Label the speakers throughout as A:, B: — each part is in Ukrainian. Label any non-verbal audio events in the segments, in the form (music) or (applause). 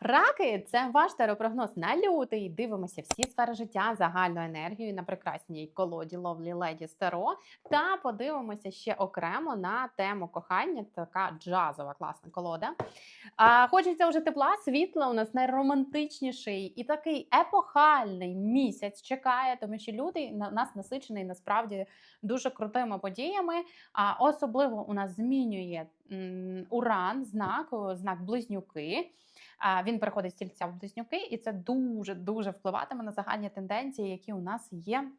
A: Раки це ваш теропрогноз на лютий. Дивимося всі сфери життя, загальну енергію на прекрасній колоді Lovely Lady Старо. Та подивимося ще окремо на тему кохання. Така джазова класна колода. А, Хочеться вже тепла, світла. У нас найромантичніший і такий епохальний місяць чекає, тому що лютий на нас насичений насправді дуже крутими подіями. А особливо у нас змінює уран, знак, знак близнюки. Він переходить з тільця в близнюки, і це дуже дуже впливатиме на загальні тенденції, які у нас є.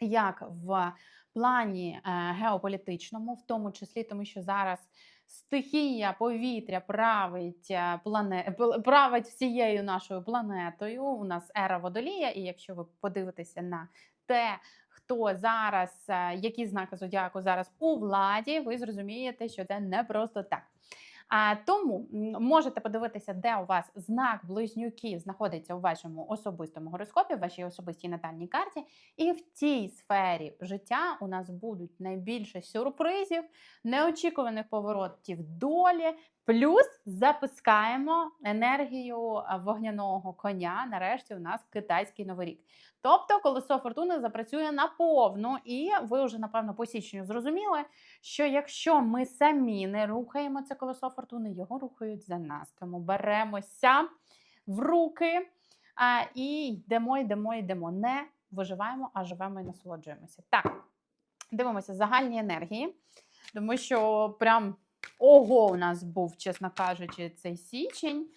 A: Як в плані е, геополітичному, в тому числі, тому що зараз стихія повітря править е, плане... править всією нашою планетою. У нас ера водолія, і якщо ви подивитеся на те, хто зараз, е, які знаки зодіаку зараз у владі, ви зрозумієте, що це не просто так. А тому можете подивитися, де у вас знак близнюків знаходиться у вашому особистому гороскопі, в вашій особистій натальній карті. І в цій сфері життя у нас будуть найбільше сюрпризів, неочікуваних поворотів долі. Плюс запускаємо енергію вогняного коня. Нарешті у нас китайський новий рік. Тобто колесо фортуни запрацює наповну, і ви вже напевно по січню зрозуміли, що якщо ми самі не рухаємо це колесо фортуни, його рухають за нас. Тому беремося в руки і йдемо, йдемо, йдемо. Не виживаємо, а живемо і насолоджуємося. Так, дивимося загальні енергії, тому що прям ого у нас був, чесно кажучи, цей січень.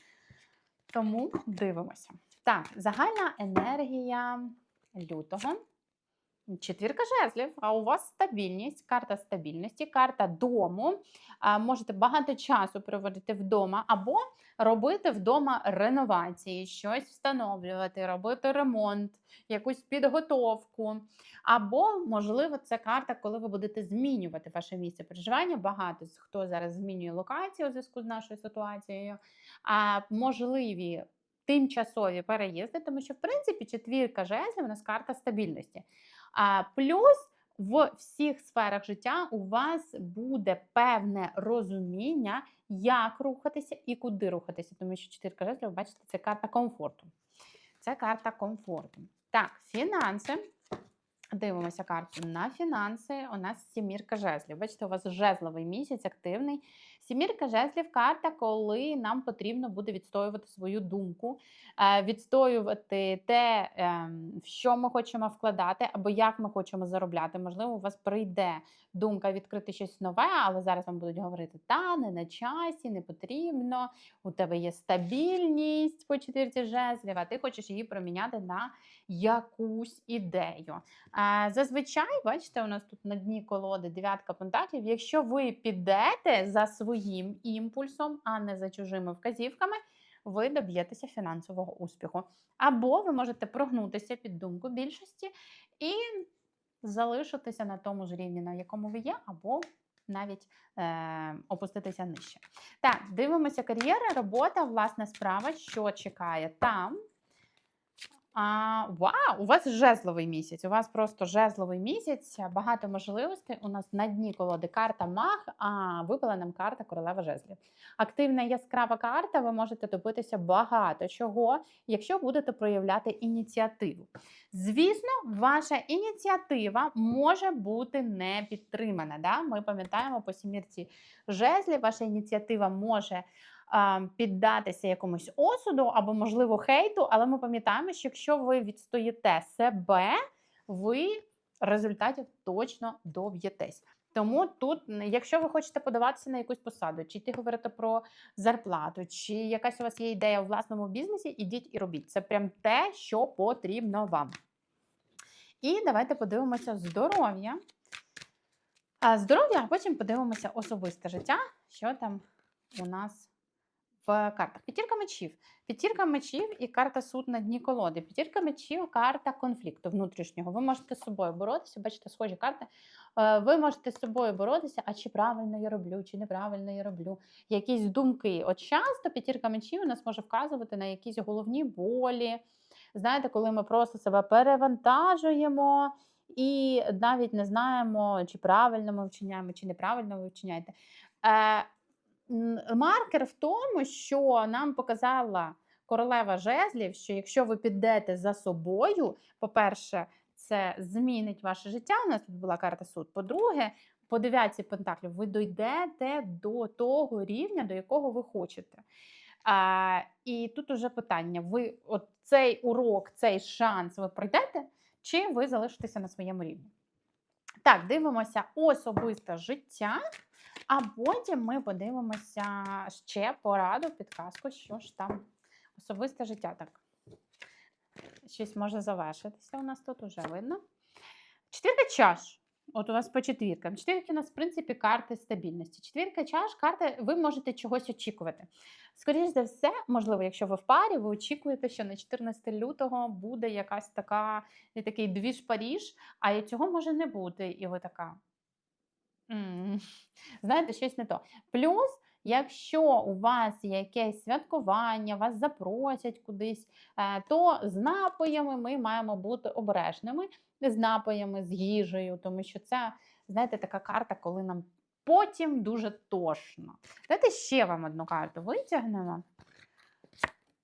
A: Тому дивимося. Так, загальна енергія лютого. Четвірка жезлів, а у вас стабільність, карта стабільності, карта дому. Можете багато часу проводити вдома або робити вдома реновації, щось встановлювати, робити ремонт, якусь підготовку. Або, можливо, це карта, коли ви будете змінювати ваше місце проживання. Багато хто зараз змінює локацію у зв'язку з нашою ситуацією. А можливі тимчасові переїзди, тому що, в принципі, четвірка жезлів у нас карта стабільності. А плюс в всіх сферах життя у вас буде певне розуміння, як рухатися і куди рухатися, тому що чотирка жезлів, бачите, це карта комфорту. Це карта комфорту. Так, фінанси. Дивимося карту на фінанси. У нас сімірка жезлів. Бачите, у вас жезловий місяць активний. Сімірка жезлів карта, коли нам потрібно буде відстоювати свою думку, е, відстоювати те, ем, в що ми хочемо вкладати, або як ми хочемо заробляти. Можливо, у вас прийде думка відкрити щось нове, але зараз вам будуть говорити: та не на часі, не потрібно. У тебе є стабільність по четвірці жезлів, а ти хочеш її проміняти на якусь ідею. Зазвичай, бачите, у нас тут на дні колоди дев'ятка пентаклів. Якщо ви підете за своїм імпульсом, а не за чужими вказівками, ви доб'єтеся фінансового успіху. Або ви можете прогнутися під думку більшості і залишитися на тому ж рівні, на якому ви є, або навіть е, опуститися нижче. Так, дивимося кар'єра, робота, власна справа, що чекає там. А, вау, у вас жезловий місяць. У вас просто жезловий місяць, багато можливостей. У нас на дні колоди карта Маг, а випала нам карта Королева жезлів. Активна яскрава карта, ви можете добитися багато чого, якщо будете проявляти ініціативу. Звісно, ваша ініціатива може бути не підтримана. Да? Ми пам'ятаємо по сімірці жезлів, ваша ініціатива може піддатися якомусь осуду або, можливо, хейту, але ми пам'ятаємо, що якщо ви відстоїте себе, ви результатів точно доб'єтесь. Тому тут, якщо ви хочете подаватися на якусь посаду, чи ти говорите про зарплату, чи якась у вас є ідея у власному бізнесі, ідіть і робіть. Це прям те, що потрібно вам. І давайте подивимося здоров'я. Здоров'я, а потім подивимося особисте життя, що там у нас в картах. П'ятірка мечів. П'ятірка мечів і карта суд на дні колоди. П'ятірка мечів карта конфлікту внутрішнього. Ви можете з собою боротися, бачите, схожі карти. Е, Ви можете з собою боротися, а чи правильно я роблю, чи неправильно я роблю. Якісь думки. От часто п'ятірка мечів у нас може вказувати на якісь головні болі. Знаєте, коли ми просто себе перевантажуємо. І навіть не знаємо, чи правильно ми вчиняємо, чи неправильно ви вчиняєте. Е, маркер в тому, що нам показала королева жезлів, що якщо ви підете за собою, по-перше, це змінить ваше життя. У нас тут була карта суд. По-друге, по дев'ятці пентаклів ви дійдете до того рівня, до якого ви хочете. А, і тут уже питання: ви от цей урок, цей шанс ви пройдете, чи ви залишитеся на своєму рівні? Так, дивимося особисте життя, а потім ми подивимося ще пораду, підказку, що ж там особисте життя. Так, щось може завершитися. У нас тут уже видно. Четвірка чаш. От у вас по четвіркам. Четвірки у нас, в принципі, карти стабільності. Четвірка чаш, карти, ви можете чогось очікувати. Скоріше за все, можливо, якщо ви в парі, ви очікуєте, що на 14 лютого буде якась така, такий двіж Паріж, а цього може не бути. І ви така. «М, (laughs) Знаєте, щось не то. Плюс, якщо у вас є якесь святкування, вас запросять кудись, е, то з напоями ми маємо бути обережними з напоями, з їжею, тому що це, знаєте, така карта, коли нам потім дуже тошно. Давайте ще вам одну карту витягнемо.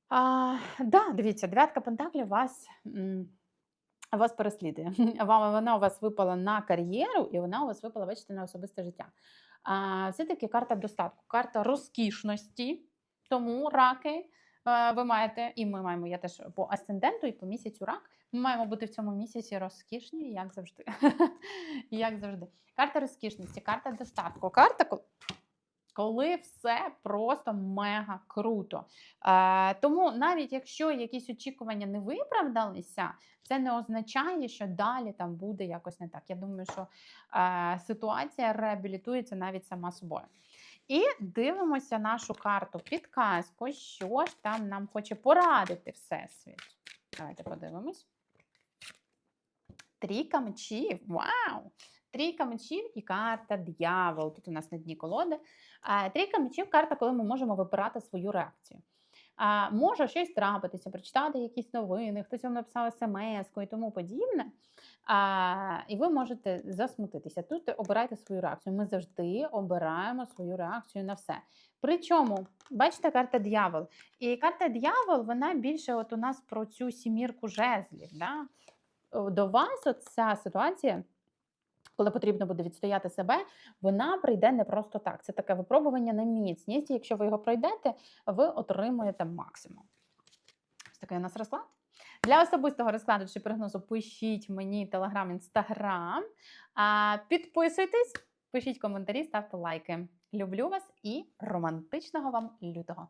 A: А, да, дивіться, дев'ятка пентаклів вас, м, вас переслідує. (laughs) Вам, вона у вас випала на кар'єру, і вона у вас випала, бачите, на особисте життя. А, все-таки карта достатку, карта розкішності. Тому раки е, ви маєте, і ми маємо, я теж по асценденту і по місяцю рак. Ми маємо бути в цьому місяці розкішні, як завжди. (laughs) як завжди. Карта розкішності, карта достатку. Карта, коли все просто мега круто. Е, тому навіть якщо якісь очікування не виправдалися, це не означає, що далі там буде якось не так. Я думаю, що е, ситуація реабілітується навіть сама собою. І дивимося нашу карту підказку, що ж там нам хоче порадити Всесвіт. Давайте подивимось. Трійка мечів. Вау! Трійка мечів і карта дьявол. Тут у нас на дні колоди. Трійка мечів карта, коли ми можемо вибирати свою реакцію. Може щось трапитися, прочитати якісь новини, хтось вам написав смс і тому подібне. І ви можете засмутитися. Тут обирайте свою реакцію. Ми завжди обираємо свою реакцію на все. Причому, бачите, карта дьявол. І карта дьявол, вона більше от у нас про цю сімірку жезлів. Да? До вас ця ситуація, коли потрібно буде відстояти себе, вона прийде не просто так. Це таке випробування на міцність. Якщо ви його пройдете, ви отримуєте максимум. Ось такий у нас розклад. Для особистого розкладу чи прогнозу пишіть мені телеграм, інстаграм. Підписуйтесь, пишіть коментарі, ставте лайки. Люблю вас і романтичного вам лютого!